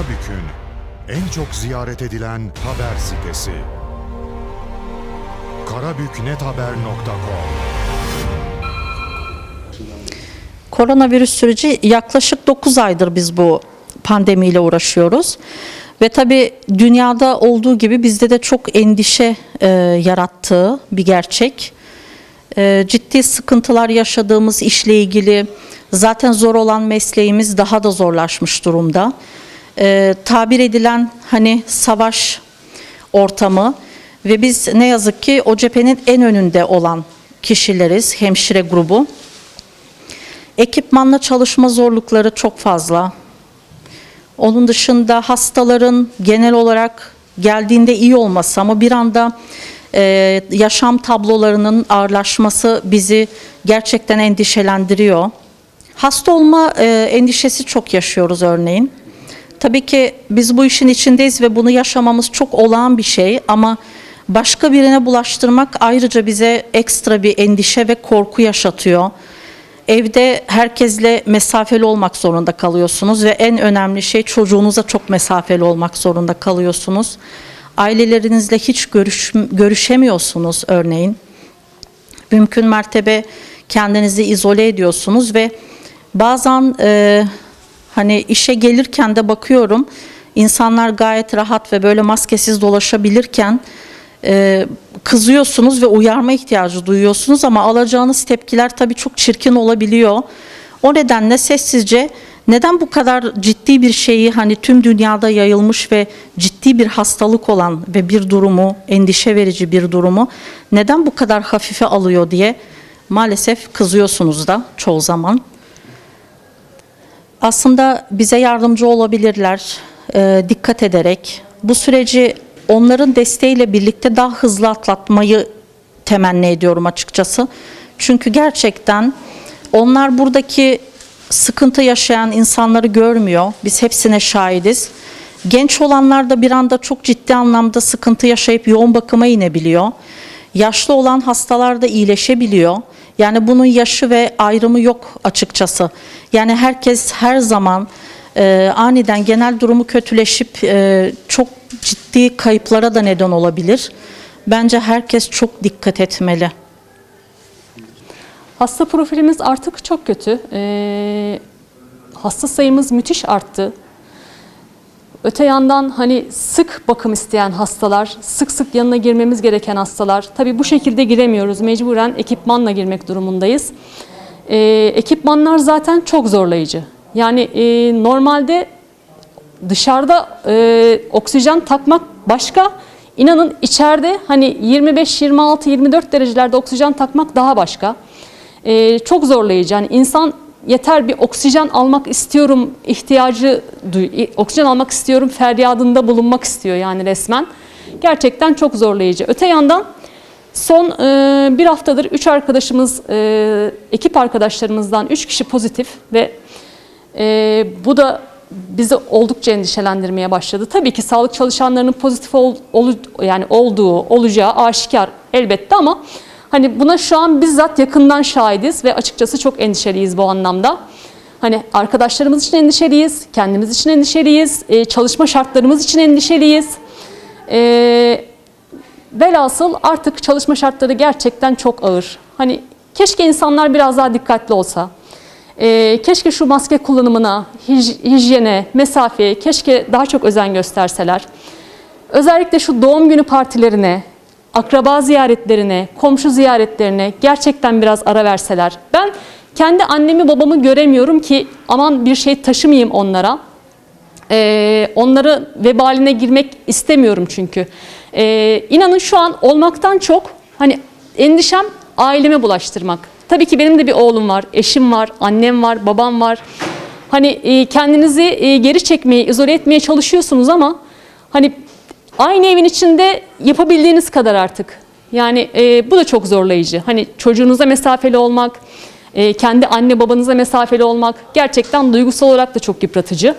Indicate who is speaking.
Speaker 1: Karabük'ün en çok ziyaret edilen haber sitesi. karabüknethaber.com
Speaker 2: Koronavirüs süreci yaklaşık 9 aydır biz bu pandemiyle uğraşıyoruz. Ve tabii dünyada olduğu gibi bizde de çok endişe e, yarattığı bir gerçek. E, ciddi sıkıntılar yaşadığımız işle ilgili zaten zor olan mesleğimiz daha da zorlaşmış durumda. E, tabir edilen hani savaş ortamı ve biz ne yazık ki o cephenin en önünde olan kişileriz, hemşire grubu. Ekipmanla çalışma zorlukları çok fazla. Onun dışında hastaların genel olarak geldiğinde iyi olması ama bir anda e, yaşam tablolarının ağırlaşması bizi gerçekten endişelendiriyor. Hasta olma e, endişesi çok yaşıyoruz örneğin. Tabii ki biz bu işin içindeyiz ve bunu yaşamamız çok olağan bir şey ama başka birine bulaştırmak ayrıca bize ekstra bir endişe ve korku yaşatıyor. Evde herkesle mesafeli olmak zorunda kalıyorsunuz ve en önemli şey çocuğunuza çok mesafeli olmak zorunda kalıyorsunuz. Ailelerinizle hiç görüş, görüşemiyorsunuz örneğin. Mümkün mertebe kendinizi izole ediyorsunuz ve bazen e, hani işe gelirken de bakıyorum insanlar gayet rahat ve böyle maskesiz dolaşabilirken e, kızıyorsunuz ve uyarma ihtiyacı duyuyorsunuz ama alacağınız tepkiler tabii çok çirkin olabiliyor. O nedenle sessizce neden bu kadar ciddi bir şeyi hani tüm dünyada yayılmış ve ciddi bir hastalık olan ve bir durumu endişe verici bir durumu neden bu kadar hafife alıyor diye maalesef kızıyorsunuz da çoğu zaman. Aslında bize yardımcı olabilirler e, dikkat ederek bu süreci onların desteğiyle birlikte daha hızlı atlatmayı temenni ediyorum açıkçası. Çünkü gerçekten onlar buradaki sıkıntı yaşayan insanları görmüyor. Biz hepsine şahidiz. Genç olanlar da bir anda çok ciddi anlamda sıkıntı yaşayıp yoğun bakıma inebiliyor. Yaşlı olan hastalar da iyileşebiliyor. Yani bunun yaşı ve ayrımı yok açıkçası. Yani herkes her zaman e, aniden genel durumu kötüleşip e, çok ciddi kayıplara da neden olabilir. Bence herkes çok dikkat etmeli.
Speaker 3: Hasta profilimiz artık çok kötü. Ee, hasta sayımız müthiş arttı. Öte yandan hani sık bakım isteyen hastalar, sık sık yanına girmemiz gereken hastalar. Tabii bu şekilde giremiyoruz. Mecburen ekipmanla girmek durumundayız. Ee, ekipmanlar zaten çok zorlayıcı. Yani e, normalde dışarıda e, oksijen takmak başka. İnanın içeride hani 25, 26, 24 derecelerde oksijen takmak daha başka. E, çok zorlayıcı. Yani insan yeter bir oksijen almak istiyorum ihtiyacı, oksijen almak istiyorum feryadında bulunmak istiyor yani resmen. Gerçekten çok zorlayıcı. Öte yandan son e, bir haftadır 3 arkadaşımız, e, ekip arkadaşlarımızdan 3 kişi pozitif ve e, bu da bizi oldukça endişelendirmeye başladı. Tabii ki sağlık çalışanlarının pozitif ol, olu- yani olduğu, olacağı aşikar elbette ama hani buna şu an bizzat yakından şahidiz ve açıkçası çok endişeliyiz bu anlamda. Hani arkadaşlarımız için endişeliyiz, kendimiz için endişeliyiz, e, çalışma şartlarımız için endişeliyiz. E, velhasıl artık çalışma şartları gerçekten çok ağır. Hani keşke insanlar biraz daha dikkatli olsa. Ee, keşke şu maske kullanımına, hij- hijyene, mesafeye keşke daha çok özen gösterseler. Özellikle şu doğum günü partilerine, akraba ziyaretlerine, komşu ziyaretlerine gerçekten biraz ara verseler. Ben kendi annemi babamı göremiyorum ki aman bir şey taşımayayım onlara. Ee, onları vebaline girmek istemiyorum çünkü. Ee, inanın şu an olmaktan çok hani endişem aileme bulaştırmak. Tabii ki benim de bir oğlum var, eşim var, annem var, babam var. Hani e, kendinizi e, geri çekmeye, izole etmeye çalışıyorsunuz ama hani aynı evin içinde yapabildiğiniz kadar artık. Yani e, bu da çok zorlayıcı. Hani çocuğunuza mesafeli olmak, e, kendi anne babanıza mesafeli olmak gerçekten duygusal olarak da çok yıpratıcı.